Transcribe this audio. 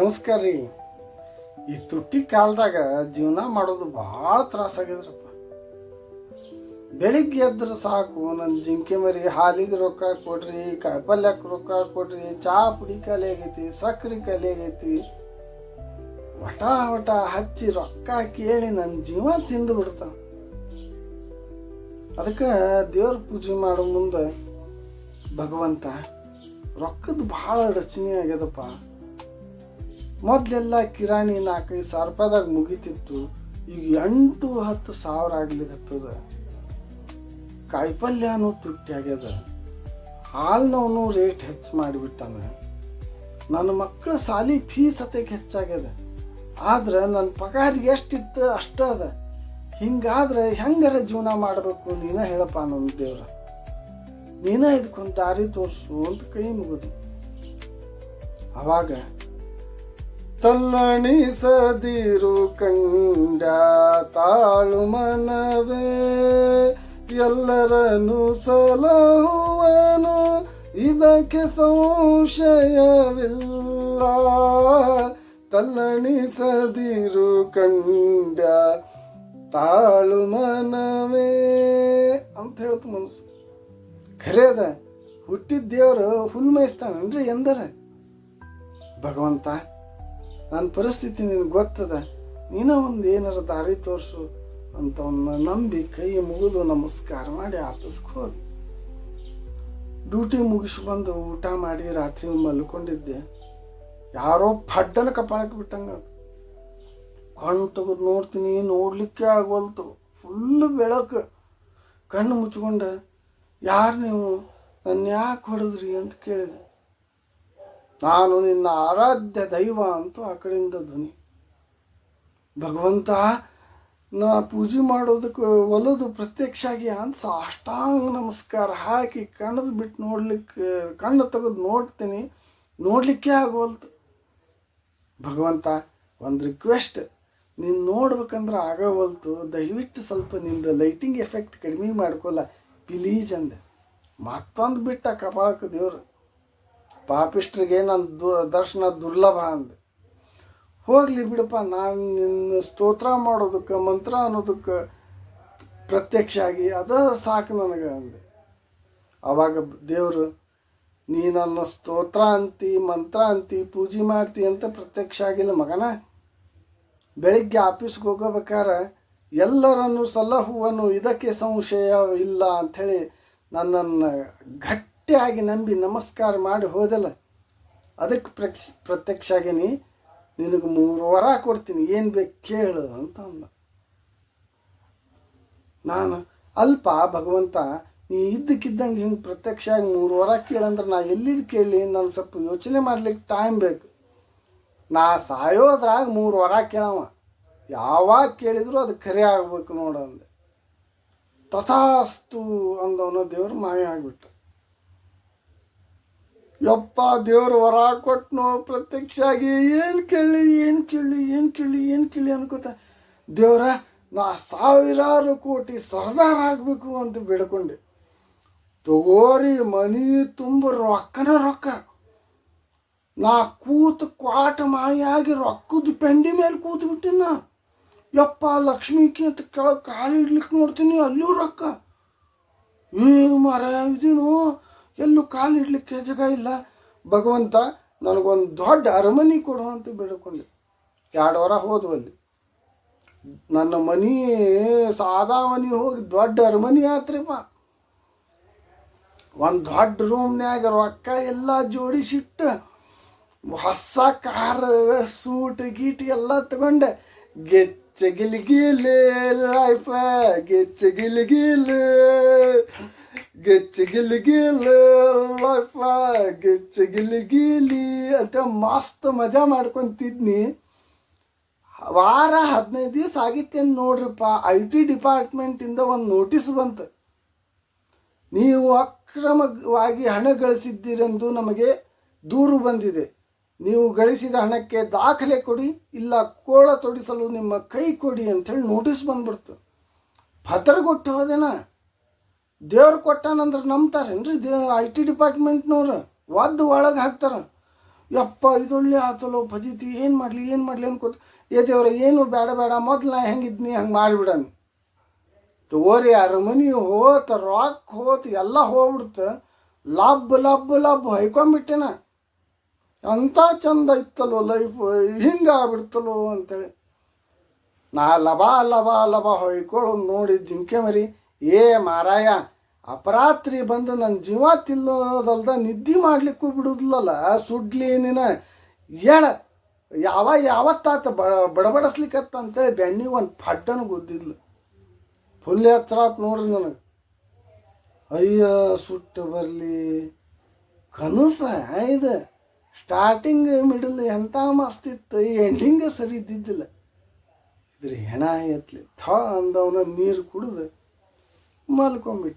ನಮಸ್ಕಾರ ರೀ. ಈ ತುಟ್ಟಿ ಕಾಲದಾಗ ಜೀವನ ಮಾಡೋದು ಭಾಳ ತ್ರಾಸಾಗ್ಯದ್ರಪ್ಪ ಬೆಳಿಗ್ಗೆ ಎದ್ರೆ ಸಾಕು ನನ್ನ ಜಿಂಕೆ ಮರಿ, ಹಾಲಿಗೆ ರೊಕ್ಕ ಕೊಡ್ರಿ ಕಾಯಿಪಲ್ಯಕ್ಕೆ ರೊಕ್ಕ ಕೊಡ್ರಿ ಚಹಾ ಪುಡಿ ಖಾಲಿ ಆಗೈತಿ, ಸಕ್ರೆ ಖಾಲಿ ಆಗೈತಿ. ವಟ ವಟ ಹಚ್ಚಿ ರೊಕ್ಕ ಕೇಳಿ ನನ್ನ ಜೀವ ತಿಂದು ಬಿಡ್ತ ಅದಕ್ಕೆ ದೇವ್ರ ಪೂಜೆ ಮಾಡೋ ಮುಂದೆ ಭಗವಂತ ರೊಕ್ಕದ ಭಾಳ ರಚನೆ ಆಗ್ಯದಪ್ಪ. ಮೊದಲೆಲ್ಲ ಕಿರಾಣಿ ನಾಲ್ಕೈದು ಸಾವಿರ ರೂಪಾಯಿದಾಗ ಮುಗಿತಿತ್ತು. ಈಗ ಎಂಟು, ಹತ್ತು ಸಾವಿರ ಆಗ್ಲಿಕತ್ತದ. ಕಾಯಿಪಲ್ಯನೂ ತುಟ್ಟಿ ಆಗ್ಯದ. ಹಾಲ್ನವನು ರೇಟ್ ಹೆಚ್ಚು ಮಾಡಿಬಿಟ್ಟಾನ. ನನ್ನ ಮಕ್ಕಳ ಸಾಲಿ ಫೀಸ್ ಅತಕ್ಕೆ ಹೆಚ್ಚಾಗ್ಯದ. ಆದ್ರೆ ನನ್ನ ಪಗಾರ ಎಷ್ಟಿತ್ತು ಅಷ್ಟ ಅದ. ಹಿಂಗಾದ್ರೆ ಹೆಂಗಾರ ಜೀವನ ಮಾಡಬೇಕು ನೀನ ಹೇಳಪ್ಪ ನನ್ನ ದೇವ್ರ. ನೀನ ಇದಕ್ಕೊಂದು ದಾರಿ ತೋರಿಸು ಅಂತ ಕೈ ಮುಗಿದು. ಅವಾಗ ತಲ್ಲಣಿಸದಿರು ಕಂಡ ತಾಳು ಮನವೇ, ಎಲ್ಲರನ್ನು ಸಲಹುವನು. ಇದಕ್ಕೆ ಸಂಶಯವಿಲ್ಲ. ತಲ್ಲಣಿಸದಿರು ಕಂಡ ತಾಳು ಮನವೇ ಅಂತ ಹೇಳ್ತು ಮನಸ್ಸು. ಖರೇದ, ಹುಟ್ಟಿದ ದೇವರು ಎಂದರೆ? ಮೇಯಿಸ್ತಾನನ್ರಿ ಭಗವಂತ ನನ್ನ ಪರಿಸ್ಥಿತಿ ನಿನಗೆ ಗೊತ್ತದ? ನೀನ ಒಂದು ಏನಾರ ದಾರಿ ತೋರಿಸು ಅಂತ ಅವನ್ನ ನಂಬಿ ಕೈ ಮುಗಿದು ನಮಸ್ಕಾರ ಮಾಡಿ ಆಫೀಸ್ಗೆ ಹೋದೆ ಡ್ಯೂಟಿ ಮುಗಿಸಿ ಬಂದು ಊಟ ಮಾಡಿ ರಾತ್ರಿ ಮಲ್ಕೊಂಡಿದ್ದೆ. ಯಾರೋ ಫಡ್ಡನ ಕಪಾಳಕ್ಕೆ ಬಿಟ್ಟಂಗ ಕಣ್ಣು ತೆಗೆದು ನೋಡ್ತೀನಿ, ನೋಡ್ಲಿಕ್ಕೆ ಆಗೋಲ್ತು. ಫುಲ್ ಬೆಳಕು. ಕಣ್ಣು ಮುಚ್ಕೊಂಡು, ಯಾರು ನೀವು? ನನ್ನ ಯಾಕೆ ಹೊಡೆದ್ರಿ ಅಂತ ಕೇಳಿದೆ. ನಾನು ನಿನ್ನ ಆರಾಧ್ಯ ದೈವ ಅಂತೂ ಆ ಕಡೆಯಿಂದ ಧ್ವನಿ. ಭಗವಂತ, ನಾ ಪೂಜೆ ಮಾಡೋದಕ್ಕೆ ಒಲದು ಪ್ರತ್ಯಕ್ಷ ಆಗಿ ಅಂತ ಸಾಷ್ಟಾಂಗ ನಮಸ್ಕಾರ ಹಾಕಿ ಕಣ್ಣದು ಬಿಟ್ಟು ನೋಡ್ಲಿಕ್ಕೆ ಕಣ್ಣು ತೆಗೆದು ನೋಡ್ತೀನಿ, ನೋಡಲಿಕ್ಕೆ ಆಗೋಲ್ತು. ಭಗವಂತ, ಒಂದು ರಿಕ್ವೆಸ್ಟ್ ನೀನು ನೋಡ್ಬೇಕಂದ್ರೆ ಆಗವಲ್ತು. ದಯವಿಟ್ಟು ಸ್ವಲ್ಪ ನಿಂದು ಲೈಟಿಂಗ್ ಎಫೆಕ್ಟ್ ಕಡಿಮೆ ಮಾಡ್ಕೊಲ್ಲ ಪ್ಲೀಸ್ ಅಂದೆ. ಮತ್ತೊಂದು ಬಿಟ್ಟ ಕಪಾಳಕ್ಕೆ ದೇವ್ರು. ಪಾಪಿಷ್ಟ್ರಿಗೆ ನನ್ನ ದು, ದರ್ಶನ ದುರ್ಲಭ ಅಂದೆ. ಹೋಗಲಿ ಬಿಡಪ್ಪ, ನಾನು ನಿನ್ನ ಸ್ತೋತ್ರ ಮಾಡೋದಕ್ಕೆ, ಮಂತ್ರ ಅನ್ನೋದಕ್ಕೆ ಪ್ರತ್ಯಕ್ಷ ಆಗಿ ಅದ ಸಾಕು ನನಗೆ ಅಂದೆ. ಆವಾಗ ದೇವರು, ನೀ ನನ್ನ ಸ್ತೋತ್ರ ಅಂತಿ, ಮಂತ್ರ ಅಂತಿ, ಪೂಜೆ ಮಾಡ್ತಿ ಅಂತ ಪ್ರತ್ಯಕ್ಷ ಆಗಿಲ್ಲ ಮಗನ. ಬೆಳಿಗ್ಗೆ ಆಫೀಸ್ಗೆ ಹೋಗಬೇಕಾರೆ ಎಲ್ಲರನ್ನು ಸಲಹುವನು, ಇದಕ್ಕೆ ಸಂಶಯ ಇಲ್ಲ ಅಂಥೇಳಿ ನನ್ನನ್ನು ಗಟ್ಟಿಯಾಗಿ ನಂಬಿ ನಮಸ್ಕಾರ ಮಾಡಿ ಹೋದಲ್ಲ. ಅದಕ್ಕೆ ಪ್ರಕ್ಷ ಪ್ರತ್ಯಕ್ಷ ಆಗೇನಿ ನಿನಗೆ ಮೂರು ವರ ಕೊಡ್ತೀನಿ, ಏನು ಬೇಕು ಕೇಳು ಅಂತ ಅಂದ. ನಾನು, ಅಲ್ಪ ಭಗವಂತ, ನೀ ಇದ್ದಕ್ಕಿದ್ದಂಗೆ ಹಿಂಗೆ ಪ್ರತ್ಯಕ್ಷ ಆಗಿ ಮೂರು ವರ ಕೇಳಂದ್ರೆ ನಾ ಎಲ್ಲಿದ್ದು ಕೇಳಿ? ನಾನು ಸ್ವಲ್ಪ ಯೋಚನೆ ಮಾಡ್ಲಿಕ್ಕೆ ಟೈಮ್ ಬೇಕು. ನಾ ಸಾಯೋದ್ರಾಗ ಮೂರು ವರ ಕೇಳವ. ಯಾವಾಗ ಕೇಳಿದ್ರು ಅದು ಖರೆ ಆಗ್ಬೇಕು ನೋಡು ಅಂದೆ. ತಥಾಸ್ತು ಅಂದವನ ದೇವ್ರ ಮಾಯ ಆಗ್ಬಿಟ್ಟು. ಯಪ್ಪ ದೇವ್ರ ವರ ಕೊಟ್ಟನು ಪ್ರತ್ಯಕ್ಷ ಆಗಿ ಏನು ಕೇಳಿ ಏನು ಕೇಳಿ ಏನು ಕೇಳಿ ಏನು ಕೇಳಿ ಅನ್ಕೋತ, ದೇವ್ರ, ನಾ ಸಾವಿರಾರು ಕೋಟಿ ಸರ್ದಾರ ಆಗಬೇಕು ಅಂತ ಬೇಡ್ಕೊಂಡೆ. ತಗೋರಿ, ಮನಿ ತುಂಬ ರೊಕ್ಕನ ರೊಕ್ಕ. ನಾ ಕೂತು ಕ್ವಾಟ ಮಾಯಾಗಿ ರೊಕ್ಕದ ಪೆಂಡಿ ಮೇಲೆ ಕೂತು ಬಿಟ್ಟಿನ ಯಪ್ಪ ಲಕ್ಷ್ಮೀಕಿ ಅಂತ ಕೆಳಗೆ ಕಾಲು ಇಡ್ಲಿಕ್ಕೆ ನೋಡ್ತೀನಿ, ಅಲ್ಲೂ ರೊಕ್ಕ. ಏ ಮರ, ಇದೇನು ಎಲ್ಲೂ ಕಾಲು ಇಡ್ಲಿಕ್ಕೆ ಜಾಗ ಇಲ್ಲ. ಭಗವಂತ ನನಗೊಂದು ದೊಡ್ಡ ಅರಮನೆ ಕೊಡು ಅಂತ ಬೇಡ್ಕೊಂಡೆ. ಎರಡು ವಾರ ಹೋದ್ವು ಅಲ್ಲಿ. ನನ್ನ ಮನಿ ಸಾದಾ ಮನಿ ಹೋಗಿ ದೊಡ್ಡ ಅರಮನೆ ಆತ್ರಿಪ್ಪ ಒಂದು ದೊಡ್ಡ ರೂಮ್ನ್ಯಾಗ ರೊಕ್ಕ ಎಲ್ಲ ಜೋಡಿಸಿಟ್ಟು ಹೊಸ ಕಾರ್ ಸೂಟ್ ಗೀಟ್ ಎಲ್ಲ ತಗೊಂಡೆ. ಗೆಚ್ಚ ಗಿಲ್ಗಿಲೆ ಲೈಫ ಗೆಚ್ಚ ಗಿಲ್ಗಿಲೆ ಗೆಚ್ಚ ಗಿಲ್ಗಿಲೆ ಲೈಫ ಗೆಚ್ಚ ಗಿಲ್ಗಿಲಿ ಅಂತ ಮಸ್ತ್ ಮಜಾ ಮಾಡ್ಕೊತಿದ್ನಿ. ವಾರ ಹದಿನೈದು ದಿವಸ ಆಗಿತ್ತೆ ನೋಡ್ರಿಪ್ಪ ಐ ಟಿ ಡಿಪಾರ್ಟ್ಮೆಂಟಿಂದ ಒಂದು ನೋಟಿಸ್ ಬಂತು. ನೀವು ಅಕ್ರಮವಾಗಿ ಹಣ ಗಳಿಸಿದ್ದೀರೆಂದು ನಮಗೆ ದೂರು ಬಂದಿದೆ. ನೀವು ಗಳಿಸಿದ ಹಣಕ್ಕೆ ದಾಖಲೆ ಕೊಡಿ, ಇಲ್ಲ ಕೋಳ ತೊಡಿಸಲು ನಿಮ್ಮ ಕೈ ಕೊಡಿ ಅಂಥೇಳಿ ನೋಟಿಸ್ ಬಂದ್ಬಿಡ್ತು. ಭದ್ರಗೊಟ್ಟು ಹೋದೆನ? ದೇವ್ರು ಕೊಟ್ಟಾನಂದ್ರೆ ನಂಬ್ತಾರೇನ್ರಿ? ದೇ ಐ ಟಿ ಡಿಪಾರ್ಟ್ಮೆಂಟ್ನವ್ರು ಒದ್ದು ಒಳಗೆ ಹಾಕ್ತಾರ. ಯಪ್ಪ, ಇದೊಳ್ಳೆ ಆತಲೋ ಭಜಿತಿ, ಏನು ಮಾಡಲಿ ಏನು ಮಾಡಲಿ ಅನ್ಕೋತ ಏ ದೇವ್ರ, ಏನು ಬೇಡ ಬೇಡ ಮೊದಲು ನಾ ಹೆಂಗಿದ್ನಿ ಹಂಗೆ ಮಾಡಿಬಿಡನ್. ತೋರಿ ಅರಮನಿ ಹೋತ, ರಾಕ್ ಹೋತ, ಎಲ್ಲ ಹೋಗ್ಬಿಡ್ತ. ಲಬ್ ಲಬ್ ಲಬ್ ಹೊಯ್ಕೊಂಬಿಟ್ಟೆನ ಅಂಥ ಚಂದ ಇತ್ತಲ್ಲೋ ಲೈಫ್ ಹಿಂಗೆ ಆಗ್ಬಿಡ್ತಲೋ ಅಂತೇಳಿ. ನಾ ಲಬ ಲಬ ಲಬ ಹೊಯ್ಕೊಳ್ಳೋದು ನೋಡಿ ಜಿಂಕೆ ಮರಿ. ಏ ಮಾರಾಯ, ಅಪರಾತ್ರಿ ಬಂದು ನನ್ನ ಜೀವ ತಿನ್ನೋದಲ್ದ ನಿದ್ದೆ ಮಾಡ್ಲಿಕ್ಕೂ ಬಿಡುದಿಲ್ಲಲ್ಲ, ಸುಡ್ಲಿ ನೀನ. ಹೇಳ ಯಾವ, ಯಾವತ್ತಾತ ಬಡಬಡಿಸ್ಲಿಕ್ಕತ್ತ ಅಂತೇಳಿ ಬೆಣ್ಣಿಗೆ ಒಂದು ಫಡ್ಡನ ಗೊದ್ದಿದ್ಲು. ಫುಲ್ ಎಚ್ಚರ ಆತ್ ನೋಡ್ರಿ ನನಗೆ. ಅಯ್ಯ, ಸುಟ್ಟು ಬರಲಿ. ಕನಸ ಇದು. ಸ್ಟಾರ್ಟಿಂಗ್ ಮಿಡಲ್ ಎಂಥ ಮಸ್ತಿತ್ತು ಎಂಡಿಂಗ್ ಸರಿ ಇದ್ದಿದ್ದಿಲ್ಲ. ಇದ್ರ ಹೆಣ ಎತ್ಲಿ, ಥಾ ಅಂದವನ ನೀರು ಕುಡಿದು Malcolm